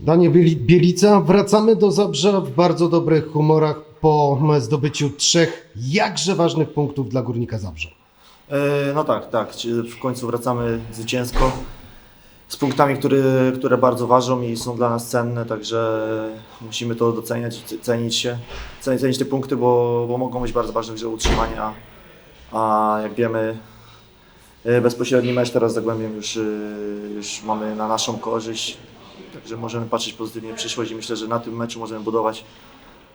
Danie Bieli- Bielica, wracamy do Zabrza w bardzo dobrych humorach po zdobyciu trzech jakże ważnych punktów dla Górnika Zabrze. No tak, tak. W końcu wracamy zwycięsko z punktami, które, które bardzo ważą i są dla nas cenne, także musimy to doceniać, cenić się, cenić, te punkty, bo, bo mogą być bardzo ważne grze utrzymania, a jak wiemy e, bezpośredni mecz teraz z już, e, już mamy na naszą korzyść, także możemy patrzeć pozytywnie w przyszłość i myślę, że na tym meczu możemy budować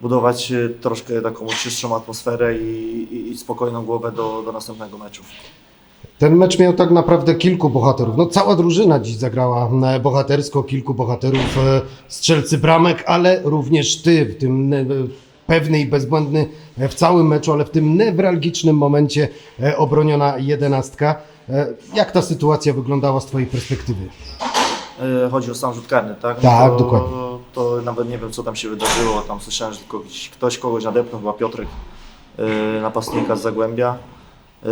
budować e, troszkę taką czystszą atmosferę i, i, i spokojną głowę do, do następnego meczu. Ten mecz miał tak naprawdę kilku bohaterów. No cała drużyna dziś zagrała e, bohatersko, kilku bohaterów, e, strzelcy bramek, ale również ty w tym pewny i bezbłędny w całym meczu, ale w tym newralgicznym momencie obroniona jedenastka. Jak ta sytuacja wyglądała z twojej perspektywy? E, Chodzi o sam rzut karny, tak? Tak, to, dokładnie. To nawet nie wiem, co tam się wydarzyło. Tam słyszałem, że tylko gdzieś ktoś kogoś nadepnął, chyba Piotrek, e, napastnika z Zagłębia. E,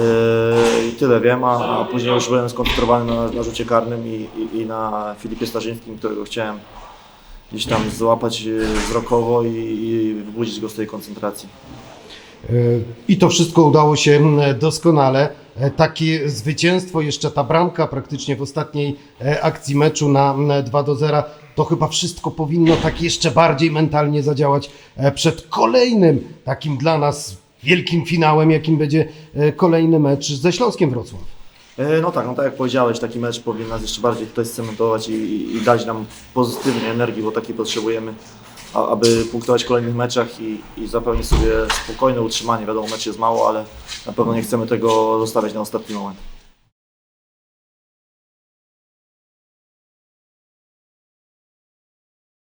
I tyle wiem, a, a później już byłem skoncentrowany na, na rzucie karnym i, i, i na Filipie Starzyńskim, którego chciałem gdzieś tam złapać e, wzrokowo i, i wybudzić go z tej koncentracji. I to wszystko udało się mm, doskonale. E, Takie zwycięstwo, jeszcze ta bramka praktycznie w ostatniej e, akcji meczu na mm, 2 do 0, to chyba wszystko powinno tak jeszcze bardziej mentalnie zadziałać e, przed kolejnym takim dla nas wielkim finałem, jakim będzie kolejny mecz ze Śląskiem Wrocław. No tak, no tak jak powiedziałeś, taki mecz powinien nas jeszcze bardziej tutaj scementować i, i, dać nam pozytywnej energii, bo takiej potrzebujemy, aby punktować w kolejnych meczach i, i zapewnić sobie spokojne utrzymanie. Wiadomo, mecz jest mało, ale na pewno nie chcemy tego zostawiać na ostatni moment.